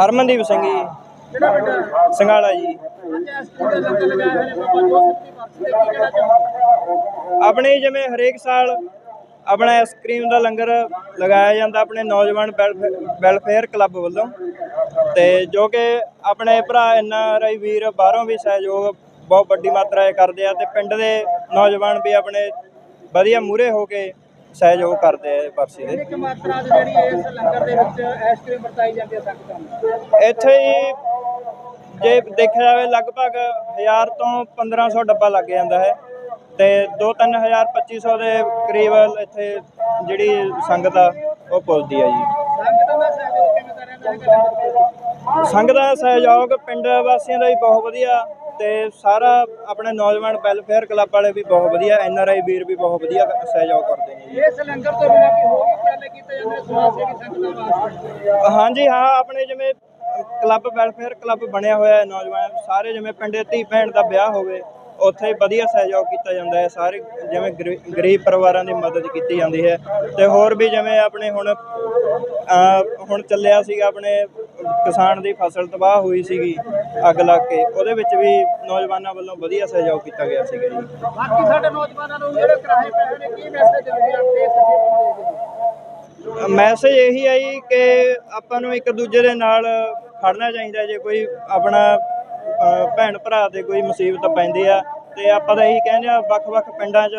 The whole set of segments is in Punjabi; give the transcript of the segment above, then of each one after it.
ਹਰਮਨਦੀਪ ਸਿੰਘ ਜੀ। ਕਿਹੜਾ ਪਿੰਡ ਸੰਘਾਲਾ ਜੀ। ਆਪਣੇ ਜਿਵੇਂ ਹਰੇਕ ਸਾਲ ਆਪਣਾ ਆਈਸਕ੍ਰੀਮ ਦਾ ਲੰਗਰ ਲਗਾਇਆ ਜਾਂਦਾ ਆਪਣੇ ਨੌਜਵਾਨ ਵੈਲਫੇ- ਵੈਲਫੇਅਰ ਕਲੱਬ ਵੱਲੋਂ। ਤੇ ਜੋ ਕਿ ਆਪਣੇ ਭਰਾ ਐਨ ਆਰ ਆਈ ਵੀਰ ਬਾਹਰੋਂ ਵੀ ਸਹਿਯੋਗ ਬਹੁਤ ਵੱਡੀ ਮਾਤਰਾ 'ਚ ਕਰਦੇ ਆ ਤੇ ਪਿੰਡ ਦੇ ਨੌਜਵਾਨ ਵੀ ਆਪਣੇ ਵਧੀਆ ਮੂਹਰੇ ਹੋ ਕੇ ਸਹਿਯੋਗ ਕਰਦੇ ਆ ਬਰਸੀ ਦੇ। ਕਿੰਨੀ ਕੁ ਮਾਤਰਾ ਜਿਹੜੀ ਇਸ ਲੰਗਰ ਦੇ ਵਿੱਚ ਆਈਸਕ੍ਰੀਮ ਵਰਤਾਈ ਜਾਂਦੀ ਹੈ ਸੰਗਤਾਂ ਨੂੰ ਇੱਥੇ ਹੀ ਜੇ ਦੇਖਿਆ ਜਾਵੇ ਲਗਭਗ 1000 ਤੋਂ 1500 ਡੱਬਾ ਲੱਗ ਜਾਂਦਾ ਹੈ ਤੇ 2-3000 2500 ਦੇ ਕਰੀਬ ਇੱਥੇ ਜਿਹੜੀ ਸੰਗਤ ਆ ਉਹ ਪੁੱਜਦੀ ਆ ਜੀ। ਸੰਗਤਾਂ ਦਾ ਸਹਿਯੋਗ ਪਿੰਡ ਵਾਸੀਆਂ ਦਾ ਵੀ ਬਹੁਤ ਵਧੀਆ। ਤੇ ਸਾਰਾ ਆਪਣੇ ਨੌਜਵਾਨ ਵੈਲਫੇਅਰ ਕਲੱਬ ਵਾਲੇ ਵੀ ਬਹੁਤ ਵਧੀਆ ਐਨ ਆਰ ਆਈ ਵੀਰ ਵੀ ਬਹੁਤ ਵਧੀਆ ਸਹਿਯੋਗ ਕਰਦੇ ਨੇ ਜੀ। ਇਸ ਲੰਗਰ ਤੋਂ ਬਿਨਾਂ ਕੀ ਹੋਰ ਉਪਰਾਲੇ ਕੀਤੇ ਜਾਂਦੇ ਸਮਾਜ ਸੇਵੀ ਸੰਗਤਾਂ ਵਾਸਤੇ? ਹਾਂਜੀ ਹਾਂ ਆਪਣੇ ਜਿਵੇਂ ਕਲੱਬ ਵੈਲਫੇਅਰ ਕਲੱਬ ਬਣਿਆ ਹੋਇਆ ਹੈ ਨੌਜਵਾਨ ਸਾਰੇ ਜਿਵੇਂ ਪਿੰਡੇ ਧੀ ਭੈਣ ਦਾ ਵਿਆਹ ਹੋਵੇ ਉੱਥੇ ਹੀ ਵਧੀਆ ਸਹਿਯੋਗ ਕੀਤਾ ਜਾਂਦਾ ਹੈ ਸਾਰੇ ਜਿਵੇਂ ਗਰੀ- ਗਰੀਬ ਪਰਿਵਾਰਾਂ ਦੀ ਮਦਦ ਕੀਤੀ ਜਾਂਦੀ ਹੈ। ਤੇ ਹੋਰ ਵੀ ਜਿਵੇਂ ਆਪਣੇ ਹੁਣ ਹੁਣ ਚੱਲਿਆ ਸੀਗਾ ਆਪਣੇ ਕਿਸਾਨ ਦੀ ਫਸਲ ਤਬਾਹ ਹੋਈ ਸੀਗੀ ਅੱਗ ਲੱਗ ਕੇ ਉਹਦੇ ਵਿੱਚ ਵੀ ਨੌਜਵਾਨਾਂ ਵੱਲੋਂ ਵਧੀਆ ਸਹਿਯੋਗ ਕੀਤਾ ਗਿਆ ਸੀਗਾ ਜੀ। ਬਾਕੀ ਸਾਡੇ ਨੌਜਵਾਨਾਂ ਨੂੰ ਜਿਹੜੇ ਕਿਰਾਏ ਪਏ ਹੋਏ ਨੇ ਕੀ ਮੈਸੇਜ ਦਿੰਦੇ ਆ? ਆਪਣੇ ਨੂੰ ਮੈਸੇਜ ਇਹੀ ਹੈ ਜੀ? ਕਿ ਆਪਾਂ ਨੂੰ ਇੱਕ ਦੂਜੇ ਦੇ ਨਾਲ ਖੜਨਾ ਚਾਹੀਦਾ ਜੇ ਕੋਈ ਆਪਣਾ ਭੈਣ ਭਰਾ ਤੇ ਕੋਈ ਮੁਸੀਬਤ ਪੈਂਦੀ ਆ ਤੇ ਆਪਾਂ ਤਾਂ ਇਹੀ ਕਹਿੰਦੇ ਆ ਵੱਖ-ਵੱਖ ਪਿੰਡਾਂ 'ਚ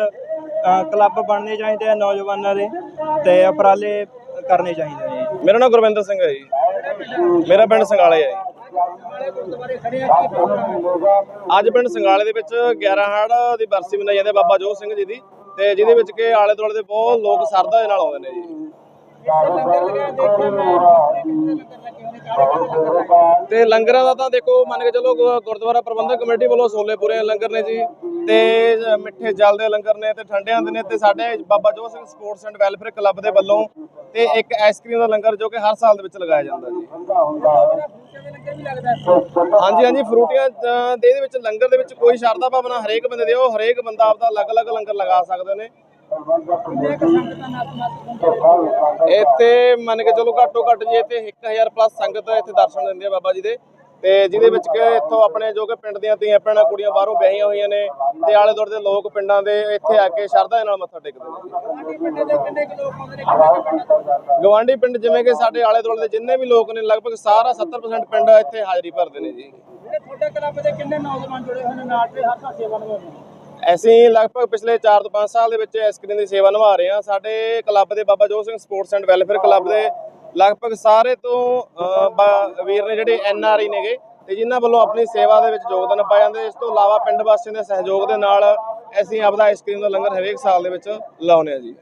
ਕਲੱਬ ਬਣਨੇ ਚਾਹੀਦੇ ਆ ਨੌਜਵਾਨਾਂ ਦੇ ਤੇ ਉਪਰਾਲੇ ਕਰਨੇ ਚਾਹੀਦੇ ਆ ਜੀ। ਮੇਰਾ ਨਾਮ ਗੁਰਵਿੰਦਰ ਸਿੰਘ ਹੈ ਜੀ। ਮੇਰਾ ਪਿੰਡ ਸੰਗਾਲੇ ਹੈ ਜੀ। ਅੱਜ ਪਿੰਡ ਸੰਗਾਲੇ ਦੇ ਵਿੱਚ 11 ਹੜ ਦੀ ਬਰਸੀ ਮਨਾਈ ਜਾਂਦੀ ਹੈ ਬਾਬਾ ਜੋਤ ਸਿੰਘ ਜੀ ਦੀ ਤੇ ਜਿਹਦੇ ਵਿੱਚ ਕਿ ਆਲੇ ਦੁਆਲੇ ਦੇ ਬਹੁਤ ਲੋਕ ਸਰਦਾ ਦੇ ਨਾਲ ਆਉਂਦੇ ਨੇ ਜੀ ਇੱਥੇ ਲੰਗਰ ਲਗਾਇਆ ਦੇਖਿਆ ਮੈਂ ਕਿੰਨੇ ਲੰਗਰ ਲੱਗੇ ਹੋਣੇ ਚਾਰੇ ਕਿੰਨੇ ਲੰਗਰ ਲੱਗੇ ਤੇ ਲੰਗਰਾਂ ਦਾ ਤਾਂ ਦੇਖੋ, ਮੰਨ ਕੇ ਚਲੋ ਗੁਰਦੁਆਰਾ ਪ੍ਰਬੰਧਕ ਕਮੇਟੀ ਵੱਲੋਂ ਛੋਲੇ ਪੂਰੇ ਲੰਗਰ ਨੇ ਜੀ। ਤੇ ਮਿੱਠੇ ਜਲ ਦੇ ਲੰਗਰ ਨੇ ਤੇ ਠੰਡਿਆਂ ਦੇ ਨੇ ਤੇ ਸਾਡੇ Baba Jot Singh sports and welfare club ਦੇ ਵੱਲੋਂ ਤੇ ਇੱਕ ਆਈਸਕ੍ਰੀਮ ਦਾ ਲੰਗਰ ਜੋ ਕਿ ਹਰ ਸਾਲ ਦੇ ਵਿੱਚ ਲਗਾਇਆ ਜਾਂਦਾ ਜੀ। ਲੰਗਰ ਹਾਂਜੀ ਹਾਂਜੀ, ਫਰੂਟੀਆਂ ਦੇ ਇਹਦੇ ਵਿੱਚ ਲੰਗਰ ਦੇ ਵਿੱਚ ਕੋਈ ਸ਼ਰਧਾ ਭਾਵਨਾ ਹਰੇਕ ਬੰਦੇ ਦੇ ਉਹ ਹਰੇਕ ਬੰਦਾ ਆਪਦਾ ਅਲੱਗ-ਅਲੱਗ ਲੰਗਰ ਲਗਾ ਸਕਦੇ ਨੇ। ਕਿੰਨੇ ਇੱਥੇ ਮੰਨ ਕੇ ਚਲੋ ਘੱਟੋ ਘੱਟ ਜੀ ਇੱਥੇ 1000 ਪਲੱਸ ਸੰਗਤ ਇੱਥੇ ਦਰਸ਼ਨ ਦਿੰਦੀ ਹੈ ਬਾਬਾ ਜੀ ਦੇ। ਤੇ ਜਿਹਦੇ ਵਿੱਚ ਕਿ ਇੱਥੋਂ ਆਪਣੇ ਜੋ ਕਿ ਪਿੰਡ ਦੀਆਂ ਧੀਆਂ ਭੈਣਾਂ ਕੁੜੀਆਂ ਬਾਹਰੋਂ ਵਿਆਹੀਆਂ ਹੋਈਆਂ ਨੇ, ਤੇ ਆਲੇ ਦੁਆਲੇ ਦੇ ਲੋਕ ਪਿੰਡਾਂ ਦੇ ਇੱਥੇ ਆ ਕੇ ਸ਼ਰਧਾ ਦੇ ਨਾਲ ਮੱਥਾ ਟੇਕਦੇ ਨੇ। ਗਵਾਂਢੀ ਪਿੰਡ ਜਿਵੇਂ ਕਿ ਸਾਡੇ ਆਲੇ ਦੁਆਲੇ ਦੇ ਜਿੰਨੇ ਵੀ ਲੋਕ ਨੇ, ਲਗਭਗ ਸਾਰਾ 70% ਪਿੰਡ ਇੱਥੇ ਹਾਜ਼ਰੀ ਭਰਦੇ ਨੇ ਜੀ। ਤੁਹਾਡੇ ਕਲੱਬ ਦੇ ਕਿੰਨੇ ਨੌਜਵਾਨ ਜੁੜੇ ਹੋਏ ਨੇ, ਨਾਲ ਤੇ ਹਰ ਸੇਵਾ ਨਿਭਾਉਂਦੇ ਅਸੀਂ ਲਗਭਗ ਪਿਛਲੇ 4 ਤੋਂ 5 ਸਾਲ ਦੇ ਵਿੱਚ ਆਈਸਕ੍ਰੀਮ ਦੀ ਸੇਵਾ ਨਿਭਾ ਰਹੇ ਹਾਂ। ਸਾਡੇ ਕਲੱਬ ਦੇ Baba Jot Singh sports and welfare club ਦੇ ਲਗਭਗ ਸਾਰੇ ਤੋਂ ਅਹ, ਵੀਰ ਨੇ ਜਿਹੜੇ ਐਨ ਆਰ ਆਈ ਨੇਗੇ ਤੇ ਜਿਨ੍ਹਾਂ ਵੱਲੋਂ ਆਪਣੀ ਸੇਵਾ ਦੇ ਵਿੱਚ ਯੋਗਦਾਨ ਪਾਇਆ ਜਾਂਦਾ ਇਸ ਤੋਂ ਇਲਾਵਾ ਪਿੰਡ ਵਾਸੀਆਂ ਦੇ ਸਹਿਯੋਗ ਦੇ ਨਾਲ ਅਸੀਂ ਆਪਦਾ ਆਈਸਕ੍ਰੀਮ ਦਾ ਲੰਗਰ ਹਰੇਕ ਸਾਲ ਦੇ ਵਿੱਚ ਲਾਉਂਦੇ ਹਾਂ ਜੀ।